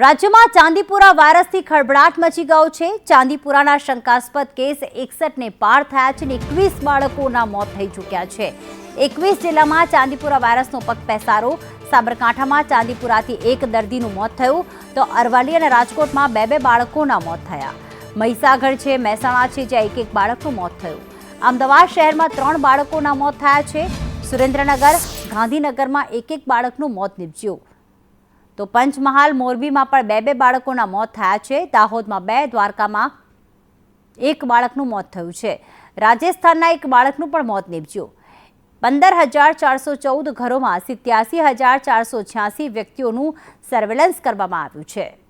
રાજ્યમાં ચાંદીપુરા વાયરસથી ખળભળાટ મચી ગયો છે. ચાંદીપુરાના શંકાસ્પદ કેસ એકસઠને પાર થયા છે અને એકવીસ બાળકોના મોત થઈ ચૂક્યા છે. એકવીસ જિલ્લામાં ચાંદીપુરા વાયરસનો પગ પેસારો. સાબરકાંઠામાં ચાંદીપુરાથી એક દર્દીનું મોત થયું. તો અરવલ્લી અને રાજકોટમાં બે બે બાળકોના મોત થયા. મહીસાગર છે, મહેસાણા છે, જ્યાં એક એક બાળકનું મોત થયું. અમદાવાદ શહેરમાં ત્રણ બાળકોના મોત થયા છે. સુરેન્દ્રનગર, ગાંધીનગરમાં એક એક બાળકનું મોત નીપજ્યું. તો પંચમહાલ મોરબીમાં પણ બે બે બાળકોના મોત થયા છે. દાહોદમાં બે, દ્વારકામાં એક બાળકનું મોત થયું છે. રાજસ્થાનના એક બાળકનું પણ મોત નીપજ્યું. પંદર હજાર ચારસો ચૌદ ઘરોમાં સિત્યાસી હજાર ચારસો છ્યાસી વ્યક્તિઓનું સર્વેલન્સ કરવામાં આવ્યું છે.